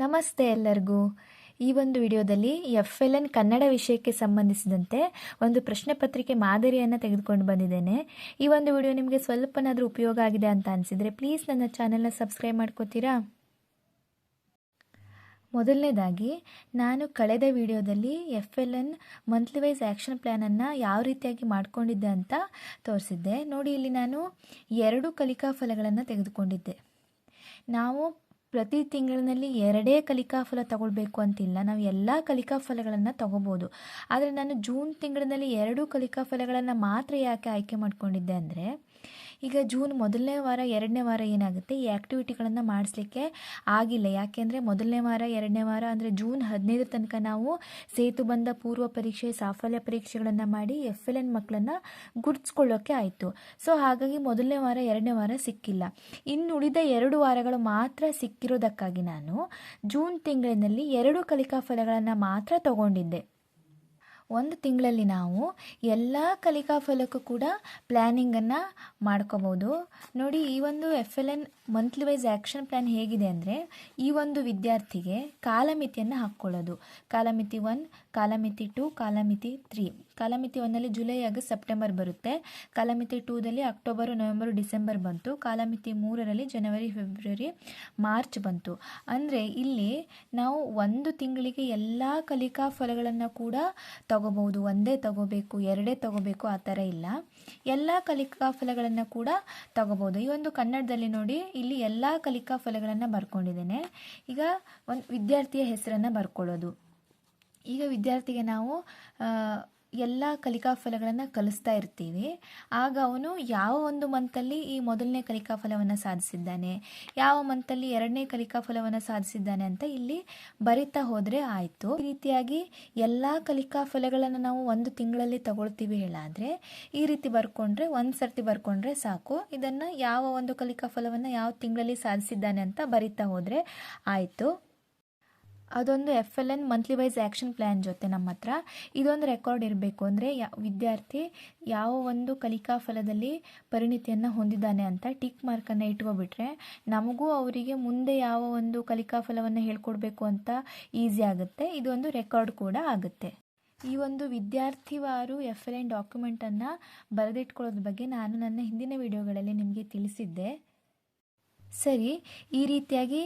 ನಮಸ್ತೆ ಎಲ್ಲರಿಗೂ. ಈ ಒಂದು ವಿಡಿಯೋದಲ್ಲಿ ಎಫ್ ಎಲ್ ಎನ್ ಕನ್ನಡ ವಿಷಯಕ್ಕೆ ಸಂಬಂಧಿಸಿದಂತೆ ಒಂದು ಪ್ರಶ್ನೆ ಪತ್ರಿಕೆ ಮಾದರಿಯನ್ನು ತೆಗೆದುಕೊಂಡು ಬಂದಿದ್ದೇನೆ. ಈ ಒಂದು ವಿಡಿಯೋ ನಿಮಗೆ ಸ್ವಲ್ಪನಾದರೂ ಉಪಯೋಗ ಆಗಿದೆ ಅಂತ ಅನಿಸಿದರೆ ಪ್ಲೀಸ್ ನನ್ನ ಚಾನೆಲ್ನ ಸಬ್ಸ್ಕ್ರೈಬ್ ಮಾಡ್ಕೋತೀರಾ? ಮೊದಲನೇದಾಗಿ, ನಾನು ಕಳೆದ ವಿಡಿಯೋದಲ್ಲಿ F L N monthly wise action ಪ್ಲ್ಯಾನನ್ನು ಯಾವ ರೀತಿಯಾಗಿ ಮಾಡಿಕೊಂಡಿದ್ದೆ ಅಂತ ತೋರಿಸಿದ್ದೆ. ನೋಡಿ, ಇಲ್ಲಿ ನಾನು ಎರಡು ಕಲಿಕಾ ಫಲಗಳನ್ನು ತೆಗೆದುಕೊಂಡಿದ್ದೆ. ನಾವು ಪ್ರತಿ ತಿಂಗಳಿನಲ್ಲಿ ಎರಡೇ ಕಲಿಕಾ ಫಲ ತಗೊಳ್ಬೇಕು ಅಂತಿಲ್ಲ. ನಾವು ಎಲ್ಲ ಕಲಿಕಾ ಫಲಗಳನ್ನು ತಗೋಬೋದು. ಆದರೆ ನಾನು ಜೂನ್ ತಿಂಗಳಿನಲ್ಲಿ ಎರಡು ಕಲಿಕಾ ಫಲಗಳನ್ನು ಮಾತ್ರ ಯಾಕೆ ಆಯ್ಕೆ ಮಾಡಿಕೊಂಡಿದ್ದೆ ಅಂದರೆ ಈಗ ಜೂನ್ ಮೊದಲನೇ ವಾರ, ಎರಡನೇ ವಾರ ಏನಾಗುತ್ತೆ? ಈ ಆ್ಯಕ್ಟಿವಿಟಿಗಳನ್ನು ಮಾಡಿಸ್ಲಿಕ್ಕೆ ಆಗಿಲ್ಲ. ಯಾಕೆಂದರೆ ಮೊದಲನೇ ವಾರ, ಎರಡನೇ ವಾರ ಅಂದರೆ ಜೂನ್ ಹದಿನೈದರ ತನಕ ನಾವು ಸೇತು ಬಂದ ಪೂರ್ವ ಪರೀಕ್ಷೆ, ಸಾಫಲ್ಯ ಪರೀಕ್ಷೆಗಳನ್ನು ಮಾಡಿ ಎಫ್ ಎಲ್ ಎನ್ ಮಕ್ಕಳನ್ನು ಗುರ್ತಿಸ್ಕೊಳ್ಳೋಕ್ಕೆ ಆಯಿತು. ಸೊ ಹಾಗಾಗಿ ಮೊದಲನೇ ವಾರ, ಎರಡನೇ ವಾರ ಸಿಕ್ಕಿಲ್ಲ. ಇನ್ನು ಉಳಿದ ಎರಡು ವಾರಗಳು ಮಾತ್ರ ಸಿಕ್ಕಿರೋದಕ್ಕಾಗಿ ನಾನು ಜೂನ್ ತಿಂಗಳಿನಲ್ಲಿ ಎರಡು ಕಲಿಕಾ ಫಲಗಳನ್ನು ಮಾತ್ರ ತಗೊಂಡಿದ್ದೆ. ಒಂದು ತಿಂಗಳಲ್ಲಿ ನಾವು ಎಲ್ಲ ಕಲಿಕಾ ಫಲಕ್ಕೂ ಕೂಡ ಪ್ಲ್ಯಾನಿಂಗನ್ನು ಮಾಡ್ಕೋಬೋದು. ನೋಡಿ, ಈ ಒಂದು F L N monthly wise action plan ಹೇಗಿದೆ ಅಂದರೆ, ಈ ಒಂದು ವಿದ್ಯಾರ್ಥಿಗೆ ಕಾಲಮಿತಿಯನ್ನು ಹಾಕ್ಕೊಳ್ಳೋದು. ಕಾಲಮಿತಿ ಒನ್ ಕಾಲಮಿತಿ ಟು ಕಾಲಮಿತಿ ತ್ರೀ ಕಾಲಮಿತಿ ಒನ್ನಲ್ಲಿ ಜುಲೈ ಆಗಸ್ಟ್ ಸೆಪ್ಟೆಂಬರ್ ಬರುತ್ತೆ. ಕಾಲಮಿತಿ ಟೂದಲ್ಲಿ ಅಕ್ಟೋಬರು ನವೆಂಬರ್ ಡಿಸೆಂಬರ್ ಬಂತು. ಕಾಲಮಿತಿ ಮೂರರಲ್ಲಿ ಜನವರಿ ಫೆಬ್ರವರಿ ಮಾರ್ಚ್ ಬಂತು. ಅಂದರೆ ಇಲ್ಲಿ ನಾವು ಒಂದು ತಿಂಗಳಿಗೆ ಎಲ್ಲ ಕಲಿಕಾ ಫಲಗಳನ್ನು ಕೂಡ ತಗೋಬಹುದು, ಒಂದೇ ತಗೋಬೇಕು, ಎರಡೇ ತಗೋಬೇಕು, ಆ ಥರ ಇಲ್ಲ. ಎಲ್ಲ ಕಲಿಕಾ ಫಲಗಳನ್ನು ಕೂಡ ತಗೋಬೋದು ಈ ಒಂದು ಕನ್ನಡದಲ್ಲಿ ನೋಡಿ, ಇಲ್ಲಿ ಎಲ್ಲ ಕಲಿಕಾ ಫಲಗಳನ್ನು ಬರ್ಕೊಂಡಿದ್ದೇನೆ. ಈಗ ಒಂದು ವಿದ್ಯಾರ್ಥಿಯ ಹೆಸರನ್ನು ಬರ್ಕೊಳ್ಳೋದು. ಈಗ ವಿದ್ಯಾರ್ಥಿಗೆ ನಾವು ಎಲ್ಲ ಕಲಿಕಾ ಫಲಗಳನ್ನು ಕಲಿಸ್ತಾ ಇರ್ತೀವಿ. ಆಗ ಅವನು ಯಾವ ಒಂದು ಮಂತಲ್ಲಿ ಈ ಮೊದಲನೇ ಕಲಿಕಾ ಫಲವನ್ನು ಸಾಧಿಸಿದ್ದಾನೆ, ಯಾವ ಮಂತಲ್ಲಿ ಎರಡನೇ ಕಲಿಕಾ ಫಲವನ್ನು ಸಾಧಿಸಿದ್ದಾನೆ ಅಂತ ಇಲ್ಲಿ ಬರಿತಾ ಹೋದರೆ ಆಯಿತು. ಈ ರೀತಿಯಾಗಿ ಎಲ್ಲ ಕಲಿಕಾ ಫಲಗಳನ್ನು ನಾವು ಒಂದು ತಿಂಗಳಲ್ಲಿ ತಗೊಳ್ತೀವಿ ಹೇಳಾದರೆ, ಈ ರೀತಿ ಬರ್ಕೊಂಡ್ರೆ, ಒಂದು ಸರ್ತಿ ಬರ್ಕೊಂಡ್ರೆ ಸಾಕು. ಇದನ್ನು ಯಾವ ಒಂದು ಕಲಿಕಾ ಫಲವನ್ನು ಯಾವ ತಿಂಗಳಲ್ಲಿ ಸಾಧಿಸಿದ್ದಾನೆ ಅಂತ ಬರಿತಾ ಹೋದರೆ ಆಯಿತು. ಅದೊಂದು F L N monthly wise action plan ಜೊತೆ ನಮ್ಮ ಹತ್ರ. ಇದೊಂದು ರೆಕಾರ್ಡ್ ಇರಬೇಕು ಅಂದರೆ ಯಾ, ವಿದ್ಯಾರ್ಥಿ ಯಾವ ಒಂದು ಕಲಿಕಾ ಫಲದಲ್ಲಿ ಪರಿಣಿತಿಯನ್ನು ಹೊಂದಿದ್ದಾನೆ ಅಂತ ಟಿಕ್ ಮಾರ್ಕನ್ನು ಇಟ್ಕೊಬಿಟ್ರೆ ನಮಗೂ ಅವರಿಗೆ ಮುಂದೆ ಯಾವ ಒಂದು ಕಲಿಕಾ ಫಲವನ್ನು ಹೇಳ್ಕೊಡ್ಬೇಕು ಅಂತ ಈಸಿ ಆಗುತ್ತೆ. ಇದೊಂದು ರೆಕಾರ್ಡ್ ಕೂಡ ಆಗುತ್ತೆ. ಈ ಒಂದು ವಿದ್ಯಾರ್ಥಿವಾರು ಎಫ್ ಎಲ್ ಎನ್ ಡಾಕ್ಯುಮೆಂಟನ್ನು ಬರೆದಿಟ್ಕೊಳ್ಳೋದ್ರ ಬಗ್ಗೆ ನಾನು ನನ್ನ ಹಿಂದಿನ ವಿಡಿಯೋಗಳಲ್ಲಿ ನಿಮಗೆ ತಿಳಿಸಿದ್ದೆ. ಸರಿ, ಈ ರೀತಿಯಾಗಿ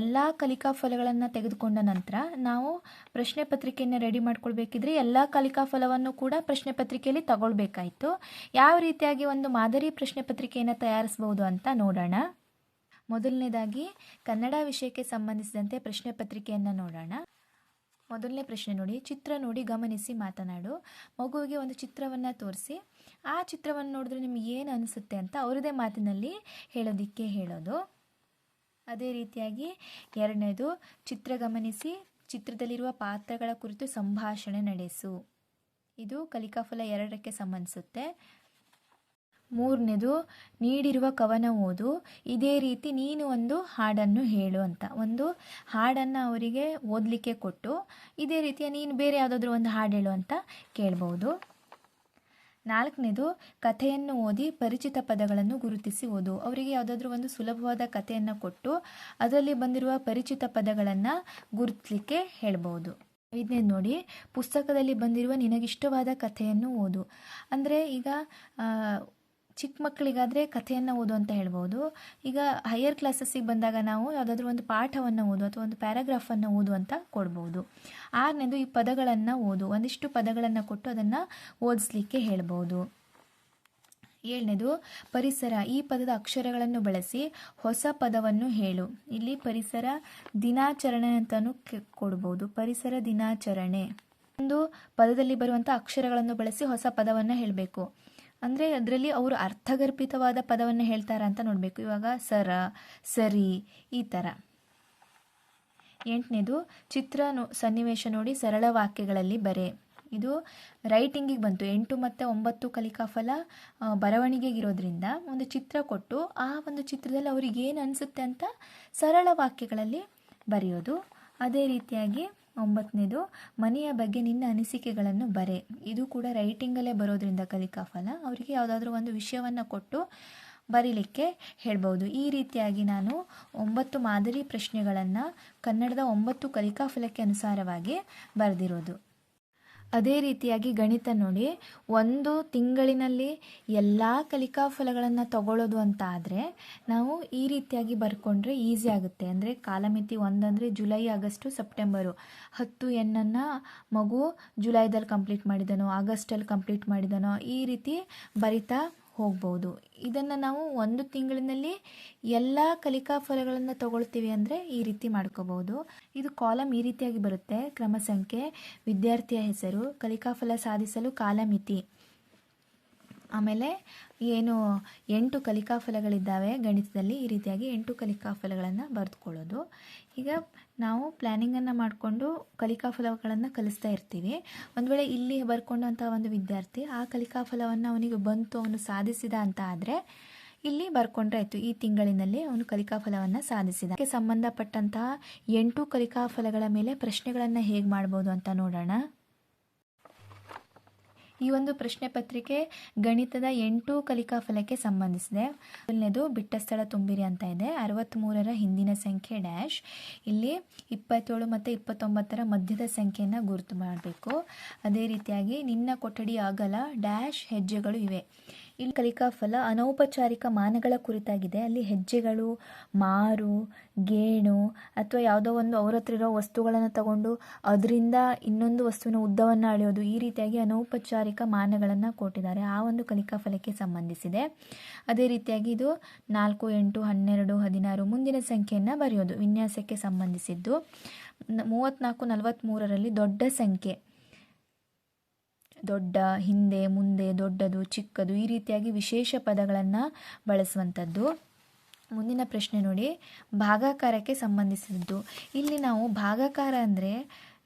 ಎಲ್ಲ ಕಲಿಕಾ ಫಲಗಳನ್ನು ತೆಗೆದುಕೊಂಡ ನಂತರ ನಾವು ಪ್ರಶ್ನೆ ಪತ್ರಿಕೆಯನ್ನು ರೆಡಿ ಮಾಡ್ಕೊಳ್ಬೇಕಿದ್ರೆ ಎಲ್ಲ ಕಲಿಕಾ ಫಲವನ್ನು ಕೂಡ ಪ್ರಶ್ನೆ ಪತ್ರಿಕೆಯಲ್ಲಿ ತಗೊಳ್ಬೇಕಾಯಿತು. ಯಾವ ರೀತಿಯಾಗಿ ಒಂದು ಮಾದರಿ ಪ್ರಶ್ನೆ ಪತ್ರಿಕೆಯನ್ನು ತಯಾರಿಸ್ಬೋದು ಅಂತ ನೋಡೋಣ. ಮೊದಲನೇದಾಗಿ ಕನ್ನಡ ವಿಷಯಕ್ಕೆ ಸಂಬಂಧಿಸಿದಂತೆ ಪ್ರಶ್ನೆ ಪತ್ರಿಕೆಯನ್ನು ನೋಡೋಣ. ಮೊದಲನೇ ಪ್ರಶ್ನೆ ನೋಡಿ. ಚಿತ್ರ ನೋಡಿ, ಗಮನಿಸಿ, ಮಾತನಾಡು. ಮಗುವಿಗೆ ಒಂದು ಚಿತ್ರವನ್ನು ತೋರಿಸಿ. ಆ ಚಿತ್ರವನ್ನು ನೋಡಿದ್ರೆ ನಿಮ್ಗೆ ಏನು ಅನಿಸುತ್ತೆ ಅಂತ ಅವರದೇ ಮಾತಿನಲ್ಲಿ ಹೇಳೋದಿಕ್ಕೆ ಹೇಳೋದು. ಅದೇ ರೀತಿಯಾಗಿ ಎರಡನೇದು, ಚಿತ್ರ ಗಮನಿಸಿ. ಚಿತ್ರದಲ್ಲಿರುವ ಪಾತ್ರಗಳ ಕುರಿತು ಸಂಭಾಷಣೆ ನಡೆಸು. ಇದು ಕಲಿಕಾಫಲ ಎರಡಕ್ಕೆ ಸಂಬಂಧಿಸುತ್ತೆ. ಮೂರನೇದು, ನೀಡಿರುವ ಕವನ ಓದು, ಇದೇ ರೀತಿ ನೀನು ಒಂದು ಹಾಡನ್ನು ಹೇಳು ಅಂತ. ಒಂದು ಹಾಡನ್ನು ಅವರಿಗೆ ಓದಲಿಕ್ಕೆ ಕೊಟ್ಟು, ಇದೇ ರೀತಿಯ ನೀನು ಬೇರೆ ಯಾವುದಾದ್ರೂ ಒಂದು ಹಾಡು ಹೇಳು ಅಂತ ಕೇಳ್ಬೋದು. ನಾಲ್ಕನೇದು, ಕಥೆಯನ್ನು ಓದಿ ಪರಿಚಿತ ಪದಗಳನ್ನು ಗುರುತಿಸಿ ಓದು. ಅವರಿಗೆ ಯಾವುದಾದ್ರೂ ಒಂದು ಸುಲಭವಾದ ಕಥೆಯನ್ನು ಕೊಟ್ಟು, ಅದರಲ್ಲಿ ಬಂದಿರುವ ಪರಿಚಿತ ಪದಗಳನ್ನು ಗುರುತಿಸಲಿಕ್ಕೆ ಹೇಳ್ಬೋದು. ಐದನೇದು ನೋಡಿ, ಪುಸ್ತಕದಲ್ಲಿ ಬಂದಿರುವ ನಿನಗಿಷ್ಟವಾದ ಕಥೆಯನ್ನು ಓದು. ಅಂದರೆ ಈಗ ಚಿಕ್ಕ ಮಕ್ಕಳಿಗಾದರೆ ಕಥೆಯನ್ನು ಓದು ಅಂತ ಹೇಳ್ಬೋದು. ಈಗ ಹೈಯರ್ ಕ್ಲಾಸಸ್ಸಿಗೆ ಬಂದಾಗ ನಾವು ಯಾವುದಾದ್ರೂ ಒಂದು ಪಾಠವನ್ನು ಓದು ಅಥವಾ ಒಂದು ಪ್ಯಾರಾಗ್ರಾಫನ್ನು ಓದು ಅಂತ ಕೊಡ್ಬೋದು. ಆರನೇದು ಈ ಪದಗಳನ್ನು ಓದು. ಒಂದಿಷ್ಟು ಪದಗಳನ್ನು ಕೊಟ್ಟು ಅದನ್ನು ಓದಿಸ್ಲಿಕ್ಕೆ ಹೇಳ್ಬೋದು. ಏಳನೇದು ಪರಿಸರ. ಈ ಪದದ ಅಕ್ಷರಗಳನ್ನು ಬಳಸಿ ಹೊಸ ಪದವನ್ನು ಹೇಳು. ಇಲ್ಲಿ ಪರಿಸರ ದಿನಾಚರಣೆ ಅಂತಲೂ ಕೊಡ್ಬೋದು. ಪರಿಸರ ದಿನಾಚರಣೆ. ಒಂದು ಪದದಲ್ಲಿ ಬರುವಂಥ ಅಕ್ಷರಗಳನ್ನು ಬಳಸಿ ಹೊಸ ಪದವನ್ನು ಹೇಳಬೇಕು. ಅಂದರೆ ಅದರಲ್ಲಿ ಅವರು ಅರ್ಥಗರ್ಭಿತವಾದ ಪದವನ್ನು ಹೇಳ್ತಾರ ಅಂತ ನೋಡಬೇಕು. ಇವಾಗ ಸರ, ಸರಿ, ಈ ಥರ ಎಂಟನೇದು, ಚಿತ್ರ ಸನ್ನಿವೇಶ ನೋಡಿ ಸರಳ ವಾಕ್ಯಗಳಲ್ಲಿ ಬರೆ. ಇದು ರೈಟಿಂಗಿಗೆ ಬಂತು. ಎಂಟು ಮತ್ತು ಒಂಬತ್ತು ಕಲಿಕಾಫಲ ಬರವಣಿಗೆಗಿರೋದ್ರಿಂದ ಒಂದು ಚಿತ್ರ ಕೊಟ್ಟು ಆ ಒಂದು ಚಿತ್ರದಲ್ಲಿ ಅವ್ರಿಗೆ ಏನು ಅನಿಸುತ್ತೆ ಅಂತ ಸರಳ ವಾಕ್ಯಗಳಲ್ಲಿ ಬರೆಯೋದು. ಅದೇ ರೀತಿಯಾಗಿ ಒಂಬತ್ತನೇದು, ಮನೆಯ ಬಗ್ಗೆ ನಿನ್ನ ಅನಿಸಿಕೆಗಳನ್ನು ಬರೆ. ಇದು ಕೂಡ ರೈಟಿಂಗಲ್ಲೇ ಬರೋದ್ರಿಂದ ಕಲಿಕಾ ಫಲ. ಅವರಿಗೆ ಯಾವುದಾದ್ರೂ ಒಂದು ವಿಷಯವನ್ನು ಕೊಟ್ಟು ಬರೀಲಿಕ್ಕೆ ಹೇಳ್ಬೋದು. ಈ ರೀತಿಯಾಗಿ ನಾನು ಒಂಬತ್ತು ಮಾದರಿ ಪ್ರಶ್ನೆಗಳನ್ನು ಕನ್ನಡದ ಒಂಬತ್ತು ಕಲಿಕಾ ಫಲಕ್ಕೆ ಅನುಸಾರವಾಗಿ ಬರೆದಿರೋದು. ಅದೇ ರೀತಿಯಾಗಿ ಗಣಿತ ನೋಡಿ, ಒಂದು ತಿಂಗಳಿನಲ್ಲಿ ಎಲ್ಲ ಕಲಿಕಾ ಫಲಗಳನ್ನು ತಗೊಳ್ಳೋದು ಅಂತ ಆದರೆ ನಾವು ಈ ರೀತಿಯಾಗಿ ಬರ್ಕೊಂಡ್ರೆ ಈಸಿ ಆಗುತ್ತೆ. ಅಂದರೆ ಕಾಲಮಿತಿ ಒಂದಂದರೆ ಜುಲೈ, ಆಗಸ್ಟು, ಸೆಪ್ಟೆಂಬರು. ಹತ್ತು ಎನ್ನನ್ನು ಮಗು ಜುಲೈದಲ್ಲಿ ಕಂಪ್ಲೀಟ್ ಮಾಡಿದನೋ, ಆಗಸ್ಟಲ್ಲಿ ಕಂಪ್ಲೀಟ್ ಮಾಡಿದನೋ. ಈ ರೀತಿ ಬರಿತಾ ಹೋಗ್ಬೋದು. ಇದನ್ನು ನಾವು ಒಂದು ತಿಂಗಳಿನಲ್ಲಿ ಎಲ್ಲ ಕಲಿಕಾ ಫಲಗಳನ್ನು ತಗೊಳ್ತೀವಿ ಅಂದರೆ ಈ ರೀತಿ ಮಾಡ್ಕೋಬಹುದು ಇದು ಕಾಲಮ್ ಈ ರೀತಿಯಾಗಿ ಬರುತ್ತೆ. ಕ್ರಮ ಸಂಖ್ಯೆ, ವಿದ್ಯಾರ್ಥಿಯ ಹೆಸರು, ಕಲಿಕಾ ಫಲ ಸಾಧಿಸಲು ಕಾಲಮಿತಿ. ಆಮೇಲೆ ಏನು ಎಂಟು ಕಲಿಕಾ ಫಲಗಳಿದ್ದಾವೆ ಗಣಿತದಲ್ಲಿ, ಈ ರೀತಿಯಾಗಿ ಎಂಟು ಕಲಿಕಾ ಫಲಗಳನ್ನು ಬರೆದುಕೊಳ್ಳೋದು. ಈಗ ನಾವು ಪ್ಲ್ಯಾನಿಂಗನ್ನು ಮಾಡಿಕೊಂಡು ಕಲಿಕಾ ಫಲಗಳನ್ನು ಕಲಿಸ್ತಾ ಇರ್ತೀವಿ. ಒಂದು ವೇಳೆ ಇಲ್ಲಿ ಬರ್ಕೊಂಡಂಥ ಒಂದು ವಿದ್ಯಾರ್ಥಿ ಆ ಕಲಿಕಾ ಫಲವನ್ನು ಅವನಿಗೆ ಬಂತು, ಅವನು ಸಾಧಿಸಿದ ಅಂತ ಆದರೆ ಇಲ್ಲಿ ಬರ್ಕೊಂಡ್ರೆ ಆಯಿತು. ಈ ತಿಂಗಳಿನಲ್ಲಿ ಅವನು ಕಲಿಕಾ ಫಲವನ್ನು ಸಾಧಿಸಿದ. ಅದಕ್ಕೆ ಸಂಬಂಧಪಟ್ಟಂತಹ ಎಂಟು ಕಲಿಕಾ ಫಲಗಳ ಮೇಲೆ ಪ್ರಶ್ನೆಗಳನ್ನು ಹೇಗೆ ಮಾಡ್ಬೋದು ಅಂತ ನೋಡೋಣ. ಈ ಒಂದು ಪ್ರಶ್ನೆ ಪತ್ರಿಕೆ ಗಣಿತದ ಎಂಟು ಕಲಿಕಾ ಫಲಕ್ಕೆ ಸಂಬಂಧಿಸಿದೆ. ಮೊದಲನೇದು ಬಿಟ್ಟ ಸ್ಥಳ ತುಂಬಿರಿ ಅಂತ ಇದೆ. ಅರವತ್ತ್ಮೂರರ ಹಿಂದಿನ ಸಂಖ್ಯೆ ಡ್ಯಾಶ್. ಇಲ್ಲಿ ಇಪ್ಪತ್ತೇಳು ಮತ್ತು ಇಪ್ಪತ್ತೊಂಬತ್ತರ ಮಧ್ಯದ ಸಂಖ್ಯೆಯನ್ನು ಗುರುತು ಮಾಡಬೇಕು. ಅದೇ ರೀತಿಯಾಗಿ ನಿನ್ನ ಕೊಠಡಿ ಅಗಲ ಡ್ಯಾಶ್ ಹೆಜ್ಜೆಗಳು ಇವೆ. ಇಲ್ಲಿ ಕಲಿಕಾ ಫಲ ಅನೌಪಚಾರಿಕ ಮಾನಗಳ ಕುರಿತಾಗಿದೆ. ಅಲ್ಲಿ ಹೆಜ್ಜೆಗಳು, ಮಾರು, ಗೇಣು ಅಥವಾ ಯಾವುದೋ ಒಂದು ಅವ್ರ ಹತ್ರ ಇರೋ ವಸ್ತುಗಳನ್ನು ತಗೊಂಡು ಅದರಿಂದ ಇನ್ನೊಂದು ವಸ್ತುವಿನ ಉದ್ದವನ್ನು ಅಳೆಯೋದು ಈ ರೀತಿಯಾಗಿ ಅನೌಪಚಾರಿಕ ಮಾನಗಳನ್ನು ಕೊಟ್ಟಿದ್ದಾರೆ. ಆ ಒಂದು ಕಲಿಕಾ ಫಲಕ್ಕೆ ಸಂಬಂಧಿಸಿದೆ. ಅದೇ ರೀತಿಯಾಗಿ ಇದು ನಾಲ್ಕು, ಎಂಟು, ಹನ್ನೆರಡು, ಹದಿನಾರು ಮುಂದಿನ ಸಂಖ್ಯೆಯನ್ನು ಬರೆಯೋದು ವಿನ್ಯಾಸಕ್ಕೆ ಸಂಬಂಧಿಸಿದ್ದು. ಮೂವತ್ತ್ನಾಲ್ಕು ನಲವತ್ತ್ಮೂರರಲ್ಲಿ ದೊಡ್ಡ ಸಂಖ್ಯೆ. ದೊಡ್ಡ, ಹಿಂದೆ, ಮುಂದೆ, ದೊಡ್ಡದು, ಚಿಕ್ಕದು ಈ ರೀತಿಯಾಗಿ ವಿಶೇಷ ಪದಗಳನ್ನು ಬಳಸುವಂಥದ್ದು. ಮುಂದಿನ ಪ್ರಶ್ನೆ ನೋಡಿ, ಭಾಗಾಕಾರಕ್ಕೆ ಸಂಬಂಧಿಸಿದ್ದು. ಇಲ್ಲಿ ನಾವು ಭಾಗಾಕಾರ ಅಂದರೆ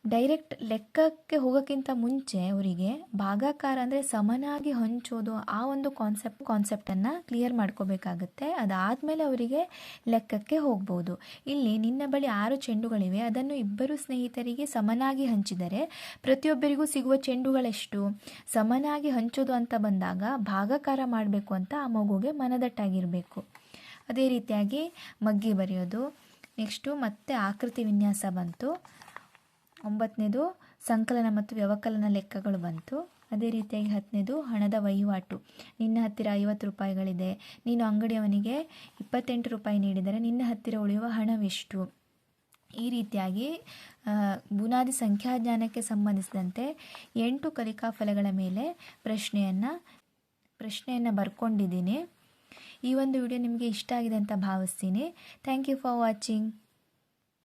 ಡೈರೆಕ್ಟ್ ಲೆಕ್ಕಕ್ಕೆ ಹೋಗೋಕ್ಕಿಂತ ಮುಂಚೆ ಅವರಿಗೆ ಭಾಗಾಕಾರ ಅಂದರೆ ಸಮನಾಗಿ ಹಂಚೋದು ಆ ಒಂದು ಕಾನ್ಸೆಪ್ಟ್ ಕಾನ್ಸೆಪ್ಟನ್ನು ಕ್ಲಿಯರ್ ಮಾಡ್ಕೋಬೇಕಾಗತ್ತೆ. ಅದಾದಮೇಲೆ ಅವರಿಗೆ ಲೆಕ್ಕಕ್ಕೆ ಹೋಗ್ಬೋದು. ಇಲ್ಲಿ ನಿನ್ನ ಬಳಿ ಆರು ಚೆಂಡುಗಳಿವೆ. ಅದನ್ನು ಇಬ್ಬರು ಸ್ನೇಹಿತರಿಗೆ ಸಮನಾಗಿ ಹಂಚಿದರೆ ಪ್ರತಿಯೊಬ್ಬರಿಗೂ ಸಿಗುವ ಚೆಂಡುಗಳೆಷ್ಟು? ಸಮನಾಗಿ ಹಂಚೋದು ಅಂತ ಬಂದಾಗ ಭಾಗಾಕಾರ ಮಾಡಬೇಕು ಅಂತ ಆ ಮಗುಗೆ ಮನದಟ್ಟಾಗಿರಬೇಕು. ಅದೇ ರೀತಿಯಾಗಿ ಮಗ್ಗಿ ಬರೆಯೋದು. ನೆಕ್ಸ್ಟು ಮತ್ತೆ ಆಕೃತಿ ವಿನ್ಯಾಸ ಬಂತು. ಒಂಬತ್ತನೇದು ಸಂಕಲನ ಮತ್ತು ವ್ಯವಕಲನ ಲೆಕ್ಕಗಳು ಬಂತು. ಅದೇ ರೀತಿಯಾಗಿ ಹತ್ತನೇದು ಹಣದ ವಹಿವಾಟು. ನಿನ್ನ ಹತ್ತಿರ ಐವತ್ತು ರೂಪಾಯಿಗಳಿದೆ. ನೀನು ಅಂಗಡಿಯವನಿಗೆ ಇಪ್ಪತ್ತೆಂಟು ರೂಪಾಯಿ ನೀಡಿದರೆ ನಿನ್ನ ಹತ್ತಿರ ಉಳಿಯುವ ಹಣವೆಷ್ಟು? ಈ ರೀತಿಯಾಗಿ ಬುನಾದಿ ಸಂಖ್ಯಾಜ್ಞಾನಕ್ಕೆ ಸಂಬಂಧಿಸಿದಂತೆ ಎಂಟು ಕಲಿಕಾ ಫಲಗಳ ಮೇಲೆ ಪ್ರಶ್ನೆಯನ್ನು ಪ್ರಶ್ನೆಯನ್ನು ಬರ್ಕೊಂಡಿದ್ದೀನಿ. ಈ ಒಂದು ವಿಡಿಯೋ ನಿಮಗೆ ಇಷ್ಟ ಆಗಿದೆ ಅಂತ ಭಾವಿಸ್ತೀನಿ. Thank you for watching